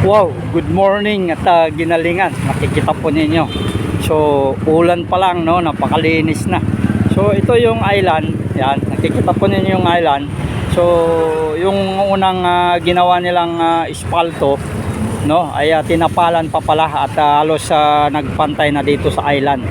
Wow, good morning at uh, ginalingan. Nakikita po ninyo. So, ulan pa lang, no? Napakalinis na. So, ito yung island. Yan, nakikita po ninyo yung island. So, yung unang ah, ginawa nilang uh, ispalto, no? Ay ah, tinapalan pa pala at ah, halos ah, nagpantay na dito sa island.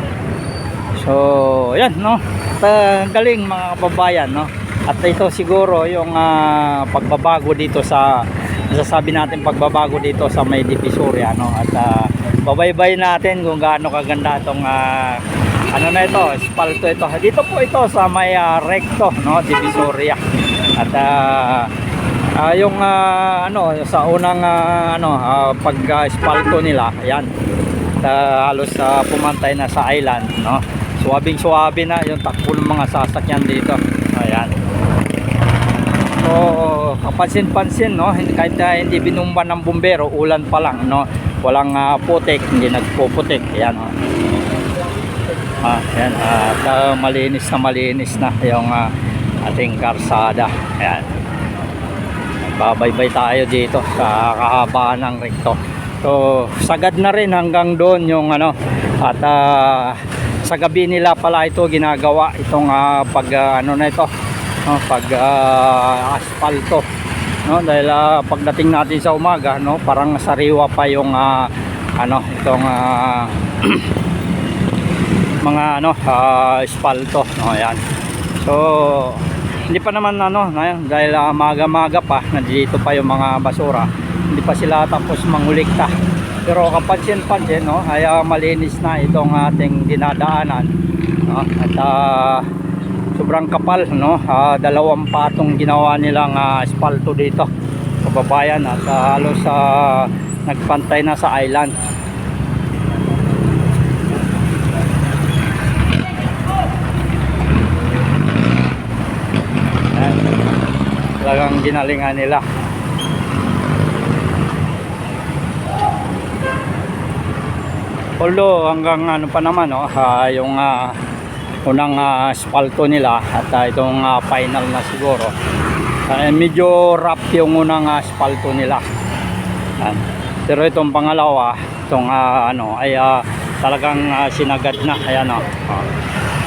So, yan, no? At, ah, galing mga kababayan, no? At ito siguro yung ah, pagbabago dito sa masasabi natin pagbabago dito sa may Divisoria, no? At ah, babaybay natin kung gaano kaganda itong ah, ano na ito, espalto ito. Dito po ito sa may ah, recto, no? Divisoria. At ah, ah, yung ah, ano sa unang ah, ano ah, pag-espalto nila, ayan. At, ah, halos ah, pumantay na sa island, no? Suwabing suwabe na yung takbo ng mga sasakyan dito. Ayan. So, kapansin-pansin, no? Kahit ah, hindi binumba ng bumbero, ulan pa lang, no? Walang ah, putik, hindi nagpuputik. Ayan, oh. Ah, ayan, at ah, malinis na malinis na yung ah, ating karsada. Ayan. Babaybay tayo dito sa kahabaan ng rekto. So, sagad na rin hanggang doon yung ano at ah, sa gabi nila pala ito ginagawa itong ah, pag ah, ano na ito no, pag ah, aspalto no dahil ah, pagdating natin sa umaga no parang sariwa pa yung ah, ano itong ah, mga ano ah, espalto no ayan. So hindi pa naman ano na- dahil ah, maga-maga pa nandito pa yung mga basura hindi pa sila tapos mangulikta. Pero kapansin-pansin no ay ah, malinis na itong ating dinadaanan no at ah, sobrang kapal no? Ah, dalawang patong ginawa nilang ah, espalto dito kababayan at ah, halos sa nagpantay na sa island. Ayan. talagang ginalingan nila. Although hanggang ano pa naman no, ah, yung ah, unang asfalto nila at ah, itong ah, final na siguro ay medyo rough yung unang asfalto nila Ayan. pero itong pangalawa itong ah, ano ay ah, talagang ah, sinagad na ayan oh. Oh.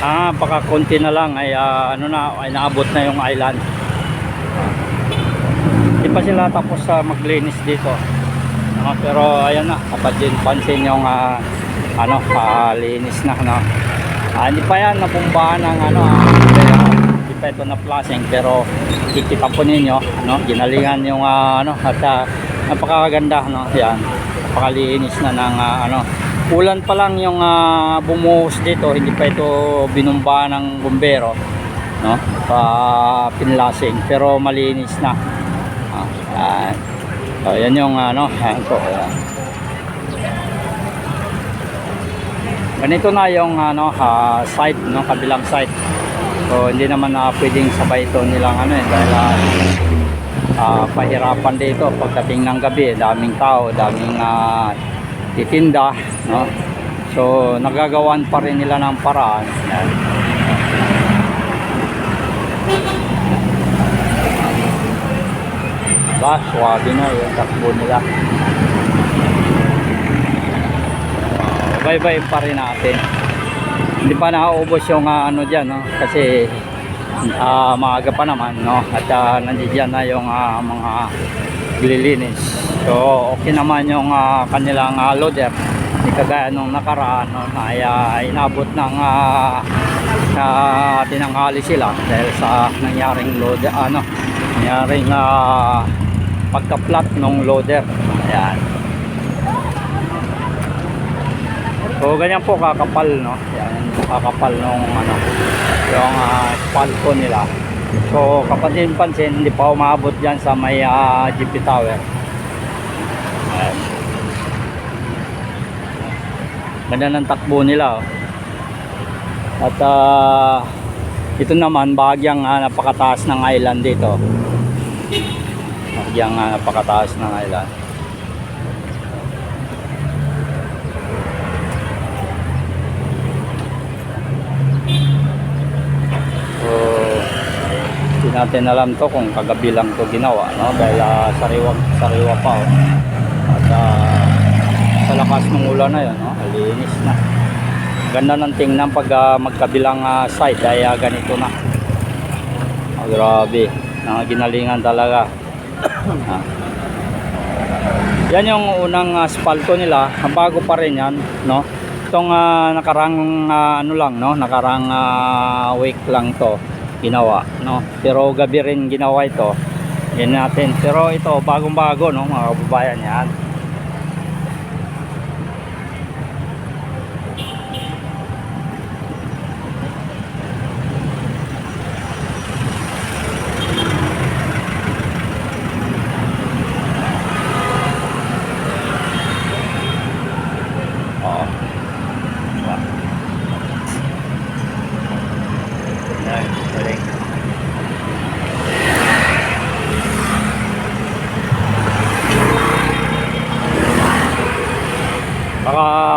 ah baka konti na lang ay ah, ano na ay naabot na yung island hindi pa sila tapos sa maglinis dito no? pero ayan na kapag din pansin yung ah, ano ah, linis na no? Ah, hindi pa yan napumbahan ng ano ah, ito na flashing pero kikita po ninyo no? ginalingan yung ah, ano at ah, napakaganda no? yan napakalinis na ng ah, ano ulan pa lang yung ah, bumuhos dito hindi pa ito binumba ng bumbero no pa pinlasing pero malinis na ah, yan. So, yan yung ano yan po yan. Ganito na yung ano ah, site no kabilang site. So hindi naman na pwedeng sabay ito nilang ano eh dahil ah, ah, pahirapan dito. Pagdating ng gabi daming tao daming ah, titinda no? So nagagawan pa rin nila ng paraan. Yan. ba swabe na yung takbo nila bye pa rin natin hindi pa nakaubos yung ah, ano dyan no? kasi ah, maaga pa naman no? at uh, nandiyan na yung ah, mga glilinis so okay naman yung ah, kanilang ah, loader hindi kagaya nung nakaraan no? na ah, inabot ng ah, na tinanghali sila dahil sa nangyaring loader ano nangyaring ah, pagka-flat ng loader ayan So ganyan po kakapal no. Yan kakapal nung ano yung uh, spalto nila. So kapansin-pansin hindi pa umabot diyan sa may uh, GP Tower. Ayan. Ganda ng takbo nila oh. At ah, ito naman bahagyang ah, napakataas ng island dito. Bahagyang ah, napakataas ng island. Natin alam to kung kagabi lang to ginawa, no? Dahil ah, sariwa, sariwa pa, oh. At sa sa lakas ng ulan na yun, no? Linis na. Ganda ng tingnan pag ah, magkabilang ah, side ay ah, ganito na. Ah, grabe. Nang ginalingan talaga. Ah. Yan yung unang asfalto nila. Bago pa rin yan, no? Itong ah, nakarang ah, ano lang, no? Nakarang ah, week lang to ginawa, no? Pero gabi rin ginawa ito. Yan natin. Pero ito, bagong-bago, no? Mga kababayan yan.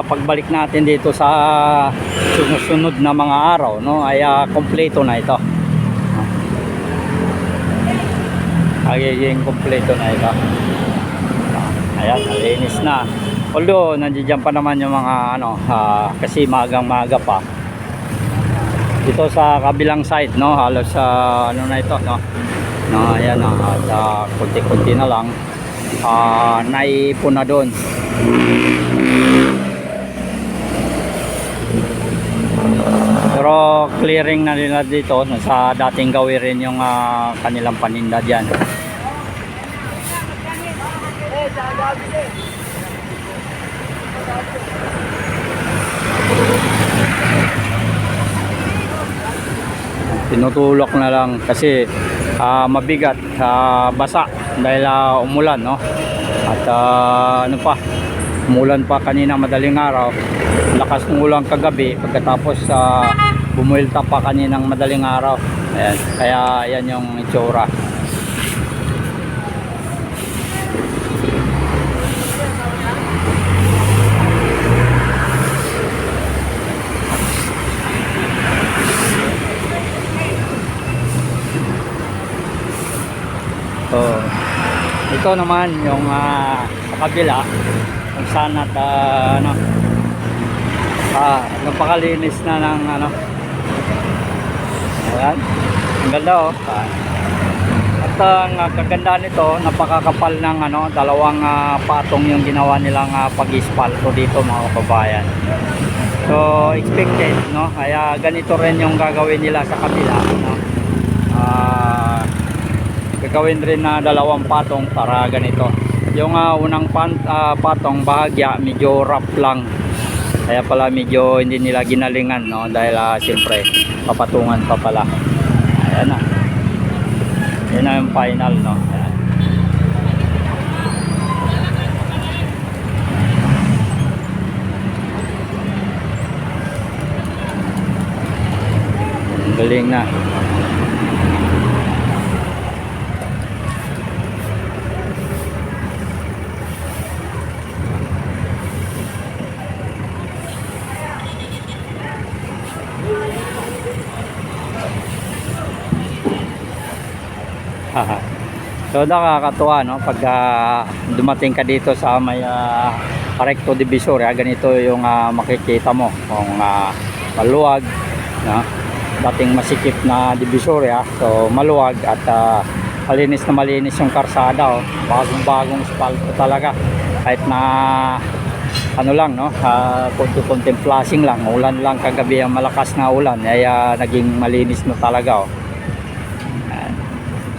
Pagbalik natin dito sa sunod na mga araw, no, ay ah, kompleto na ito. Magiging kompleto na ito. Ayan, nalinis na. Although, nandiyan pa naman yung mga ano, ah, kasi magang maga pa. Dito sa kabilang side, no, halos sa ano na ito, no. No, ayan na, at ah, kunti-kunti na lang. Ah, naipon na doon. Pero clearing na nila dito sa dating gawin rin yung ah, kanilang paninda diyan. Tinutulok na lang kasi ah, mabigat, ah, basa dahil ah, umulan, no? At ah, ano pa, umulan pa kanina madaling araw. Lakas ng ulan kagabi pagkatapos sa bumuelta pa kaninang madaling araw. Ayan, kaya yan yung itsura. So, ito naman yung ah, sa kabila kung saan at ah, ano ah, napakalinis na ng ano. Ayan. Ang ganda oh. Ah. at ang ah, kagandahan nito napakakapal ng ano dalawang ah, patong yung ginawa nilang uh, pag-ispalto dito mga kababayan. So expected no? Kaya ganito rin yung gagawin nila sa kabila no? Ah gagawin rin na dalawang patong para ganito yung ah, unang pan, ah, patong bahagya medyo rough lang. Kaya pala medyo hindi nila ginalingan no? Dahil ah, siyempre papatungan pa pala. Ayan na. Yan na yung final no? Ayan. Galing na so nakakatuwa no? Pag ah, dumating ka dito sa may uh, Recto Divisoria ganito yung ah, makikita mo kung ah, maluwag no? Dating masikip na Divisoria so maluwag at ah, malinis na malinis yung karsada oh. bagong bagong spalto talaga. Kahit na ano lang no? Uh, konti-konting flashing lang. Ulan lang kagabi ang malakas na ulan. Ay ah, naging malinis na talaga oh.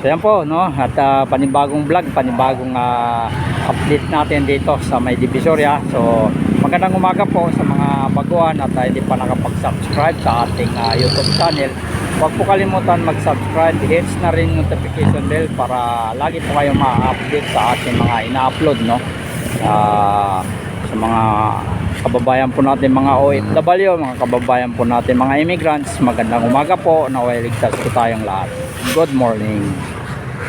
So yan po no at ah, panibagong vlog, panibagong ah, update natin dito sa May Divisoria. So magandang umaga po sa mga baguhan at ah, hindi pa nakapag-subscribe sa ating ah, YouTube channel. Huwag po kalimutan mag-subscribe, hits na rin notification bell para lagi po kayong ma-update sa ating mga ina-upload no. Ah, sa mga kababayan po natin mga OFW, mga kababayan po natin mga immigrants. Magandang umaga po, naway ligtas po tayong lahat. Good morning.